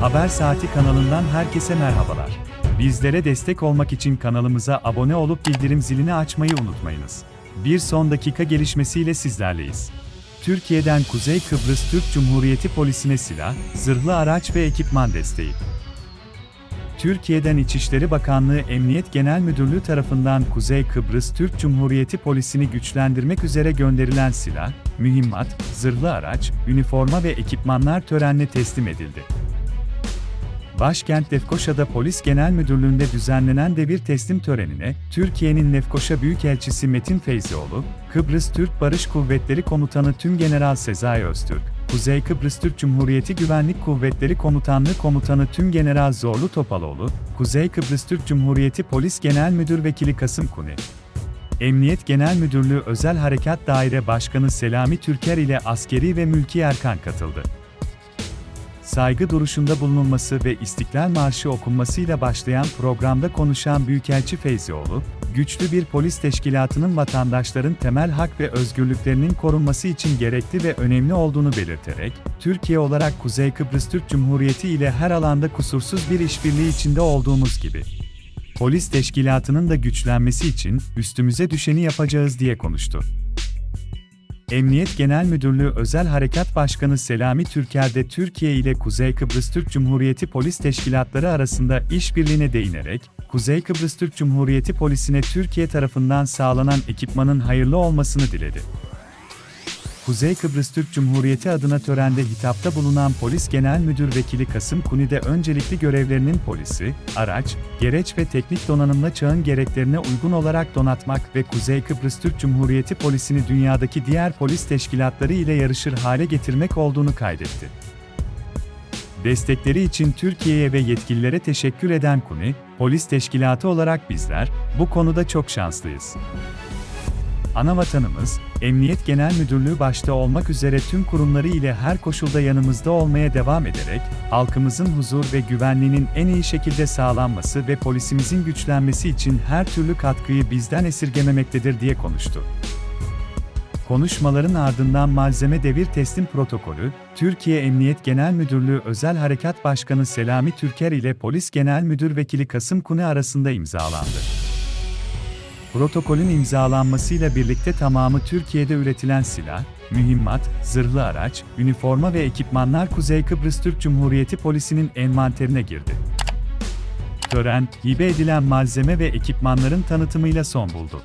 Haber Saati kanalından herkese merhabalar. Bizlere destek olmak için kanalımıza abone olup bildirim zilini açmayı unutmayınız. Bir son dakika gelişmesiyle sizlerleyiz. Türkiye'den Kuzey Kıbrıs Türk Cumhuriyeti Polisi'ne silah, zırhlı araç ve ekipman desteği. Türkiye'den İçişleri Bakanlığı Emniyet Genel Müdürlüğü tarafından Kuzey Kıbrıs Türk Cumhuriyeti Polisi'ni güçlendirmek üzere gönderilen silah, mühimmat, zırhlı araç, üniforma ve ekipmanlar törenle teslim edildi. Başkent Lefkoşa'da Polis Genel Müdürlüğü'nde düzenlenen devir teslim törenine, Türkiye'nin Lefkoşa Büyükelçisi Metin Feyzioğlu, Kıbrıs Türk Barış Kuvvetleri Komutanı Tümgeneral Sezai Öztürk, Kuzey Kıbrıs Türk Cumhuriyeti Güvenlik Kuvvetleri Komutanlığı Komutanı Tümgeneral Zorlu Topaloğlu, Kuzey Kıbrıs Türk Cumhuriyeti Polis Genel Müdür Vekili Kasım Kuni, Emniyet Genel Müdürlüğü Özel Harekat Daire Başkanı Selami Türker ile askeri ve mülki erkan katıldı saygı duruşunda bulunulması ve İstiklal Marşı okunmasıyla başlayan programda konuşan Büyükelçi Feyzioğlu, güçlü bir polis teşkilatının vatandaşların temel hak ve özgürlüklerinin korunması için gerekli ve önemli olduğunu belirterek, Türkiye olarak Kuzey Kıbrıs Türk Cumhuriyeti ile her alanda kusursuz bir işbirliği içinde olduğumuz gibi, polis teşkilatının da güçlenmesi için üstümüze düşeni yapacağız diye konuştu. Emniyet Genel Müdürlüğü Özel Harekat Başkanı Selami Türker de Türkiye ile Kuzey Kıbrıs Türk Cumhuriyeti Polis Teşkilatları arasında işbirliğine değinerek, Kuzey Kıbrıs Türk Cumhuriyeti Polisi'ne Türkiye tarafından sağlanan ekipmanın hayırlı olmasını diledi. Kuzey Kıbrıs Türk Cumhuriyeti adına törende hitapta bulunan Polis Genel Müdür Vekili Kasım Kuni de öncelikli görevlerinin polisi, araç, gereç ve teknik donanımla çağın gereklerine uygun olarak donatmak ve Kuzey Kıbrıs Türk Cumhuriyeti Polisi'ni dünyadaki diğer polis teşkilatları ile yarışır hale getirmek olduğunu kaydetti. Destekleri için Türkiye'ye ve yetkililere teşekkür eden Kuni, polis teşkilatı olarak bizler, bu konuda çok şanslıyız. Ana vatanımız, Emniyet Genel Müdürlüğü başta olmak üzere tüm kurumları ile her koşulda yanımızda olmaya devam ederek, halkımızın huzur ve güvenliğinin en iyi şekilde sağlanması ve polisimizin güçlenmesi için her türlü katkıyı bizden esirgememektedir diye konuştu. Konuşmaların ardından malzeme devir teslim protokolü, Türkiye Emniyet Genel Müdürlüğü Özel Harekat Başkanı Selami Türker ile Polis Genel Müdür Vekili Kasım Kuni arasında imzalandı. Protokolün imzalanmasıyla birlikte tamamı Türkiye'de üretilen silah, mühimmat, zırhlı araç, üniforma ve ekipmanlar Kuzey Kıbrıs Türk Cumhuriyeti Polisi'nin envanterine girdi. Tören, hibe edilen malzeme ve ekipmanların tanıtımıyla son buldu.